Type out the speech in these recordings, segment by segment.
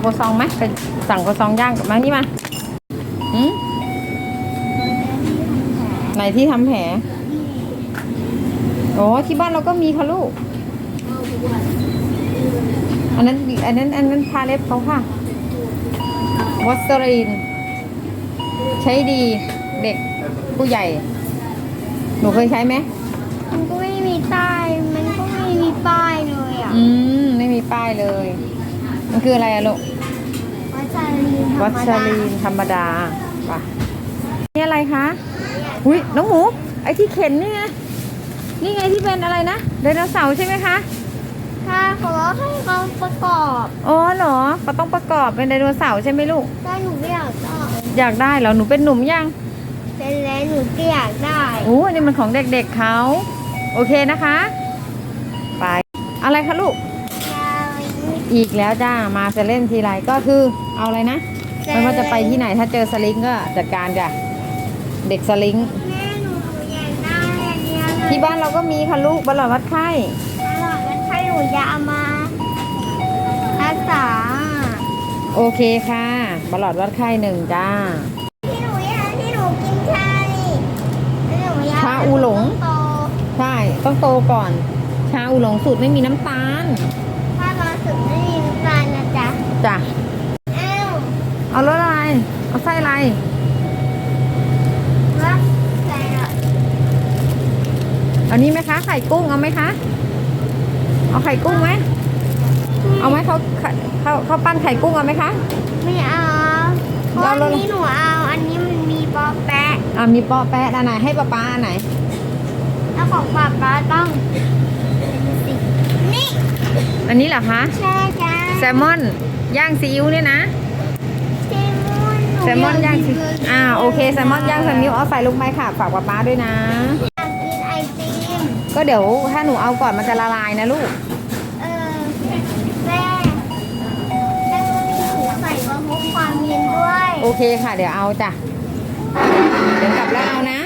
โคซองไหมไปสั่งโคซองย่างกับมานี่มาหืมไหนที่ทำแผลโอ้ที่บ้านเราก็มีค่ะลูก อันนั้นอันนั้นอันนั้นทาเล็บเขาค่ะวัสรีน ใช้ดีเด็กผู้ใหญ่ หนูเคยใช้ไหมมันก็ไม่มีป้ายมันก็ไม่มีป้ายเลยอะ อืม ไม่มีป้ายเลย มันคืออะไรอะลูก วัชรีนธรวัรมชดารีนธรรมดาป่ะนี่อะไรคะอุ้ยน้องหมู ไอที่เข็นนี่ไง นี่ไงที่เป็นอะไรนะไดโนเสาร์ใช่ไหมคะถ้าเขาให้เขาประกอบอ๋อเหรอก็ต้องประกอบเป็นไดโนเสาร์ใช่ไหมลูก ถ้าหนูไม่อยากได้อยากได้เหรอหนูเป็นหนุ่มยังเป็นแล้วหนูก็อยากได้โอ้อันนี้มันของเด็กๆเขา โอเคนะคะ ไป อะไรคะลูก อีกแล้วจ้ามาจะเล่นทีไรก็คือเอาอะไรนะไม่ว่าจะไปที่ไหนถ้าเจอสลิงก็จัดการจ้ะเด็กสลิงแม่หนูอยากได้อันเนี้ยเลยที่บ้านเราก็มีค่ะลูกบอลลอดวัดไข้อร่อยมันถ้าหนูจะเอามารักษาโอเคค่ะบอลลอดวัดไข้หนึ่งจ้า ที่หนูอยากที่หนูกินชานี่แล้วหนูอยากชาอูหลง โต ใช่ ต้องโตก่อน ชาอูหลงสูตรไม่มีน้ำตาลถ้าเรา สึกไม่มีน้ำตาลนะจ๊ะจ้ะเอ้าเอารสอะไร เอาไส้อะไรว่าแต่ละเอานี้ไหมคะไข่กุ้งเอาไหมคะ เอาไข่กุ้งไหมเอาไหมเขาเขาเขาปั้นไข่กุ้งเอาไหมคะ ไม่เอาเพราะเอาอันแล้วนี้หนูเอา อันนี้มันมีปอแปะอ่ามีปอแปะอันไหนให้ป้าป้าอันไหนแล้วของป๊าป๊าต้องสินี่ อันนี้เหรอคะใช่จ้าแซลมอนย่างซีอิ๊วเนี่ยนะแซลมอนหแซลมอนย่างซีกกินอ่าโอเคแซลมอนย่างซีอิ๊วเอาใส่ลงไปค่ะฝากป้าป้าด้วยนะอยากกินไอติมก็เดี๋ยวถ้าหนูเอาก่อนมันจะละลายนะลูกเออแม่แล้วก็มีถุงใส่บะมุกความเย็นด้วยโอเคค่ะ เดี๋ยวเอาจ้ะ เดี๋ยวกลับแล้วเอานะ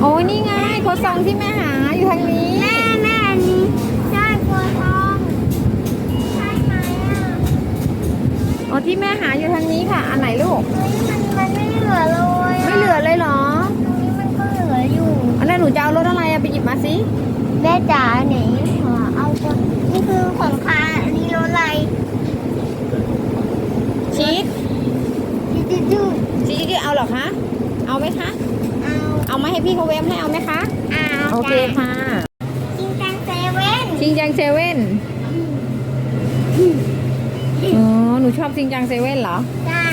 โอ้ยนี่ไงโคซองที่แม่หาอยู่ทางนี้ ที่แม่หาอยู่ทางนี้ค่ะ อันไหนลูก เฮ้ยมันมันไม่เหลือเลยะไม่เหลือเลยเหรอ ตรงนี้มันก็เหลืออยู่ อันนั้นหนูจะเอารถอะไรอะไปหยิบมาสิ แม่จ๋าไหนขอเอาคนนี่คือของค้าอันนี้รถอะไรชีสจุดจุดชีสที่เอาเหรอคะ เอาไหมคะ เอาเอามาให้พี่เขาเวฟให้เอาไหมคะ เอาโอเคค่ะ จริงจังเซเว่นชิงจังเซเว่น อ๋อ หนูชอบชิงจังเซเว่นเหรอได้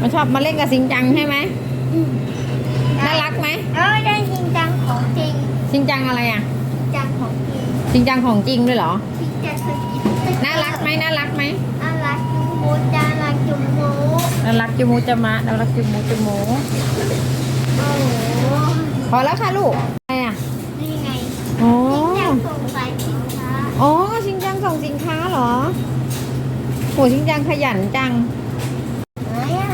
มันชอบมาเล่นกับชิงจังใช่ไหมน่ารักไหมเออได้จริงจังของจริงชิงจังอะไรอะจริงจังของจริงชิงจังของจริงด้วยเหรอจริงจังสกิปน่ารักไหมน่ารักไหมน่ารักจุ๊มูจ้ารักจุ๊มูน่ารักจุมูจะมะน่ารักจุมูจุมูโอ้โหพอแล้วค่ะลูกอะไรอะ นี่ไง อ๋อ จริงจังส่งสายสินค้า อ๋อชิงจังส่งสินค้าเหรอ โหชิงจังขยันจังไหนอะ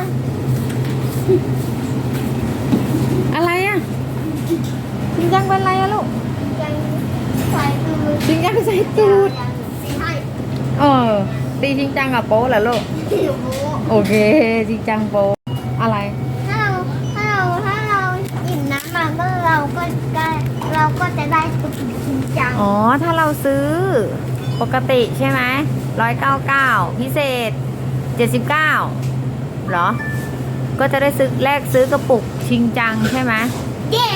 อะไรอะชิงจังเป็นอะไรอะลูกจริงจังสายตูดชิงจังใส่ตูดสีให้เออตีชิงจังกับโป๊ะเหรอลูกผิวโอเคชิงจังโป๊ะอะไร ถ้าเราถ้าเราถ้าเราหยิบน้ำมาก็เราก็ได้เราก็จะได้ตุ๊กจริงจังอ๋อถ้าเราซื้อปกติใช่ไหม ร้อยเก้าเก้าพิเศษเจ็ดสิบเก้าเหรอ ก็จะได้ซื้อแลกซื้อกระปุกชิงจังใช่ไหมเย้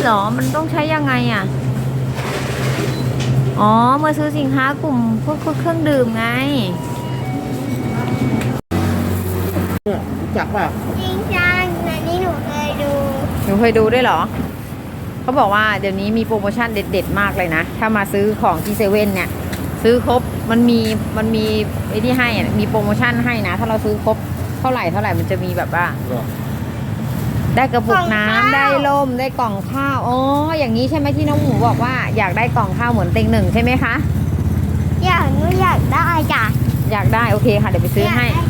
เหรอ มันต้องใช้ยังไงอะ อ๋อ เมื่อซื้อสินค้ากลุ่มพวกพวกเครื่องดื่มไงเนี่ยรู้จักเปล่าจริงจังอันนี้หนูเคยดู หนูเคยดูด้วยเหรอ เขาบอกว่าเดี๋ยวนี้มีโปรโมชั่นเด็ด ๆ มากเลยนะ ถ้ามาซื้อของที่เซเว่นเนี่ย ซื้อครบมันมีมันมีไอ้ที่ให้อะมีโปรโมชั่นให้นะ ถ้าเราซื้อครบเท่าไหร่เท่าไหร่มันจะมีแบบว่าเหรอได้กระปุกกล่องข้าวน้ำได้ล่มได้กล่องข้าวอ๋ออย่างนี้ใช่ไหมที่น้องหมูบอกว่าอยากได้กล่องข้าวเหมือนเต็งหนึ่งใช่ไหมคะ อยากหนูอยากได้จ้ะอยากได้โอเคค่ะเดี๋ยวไปซื้อให้ ยากได้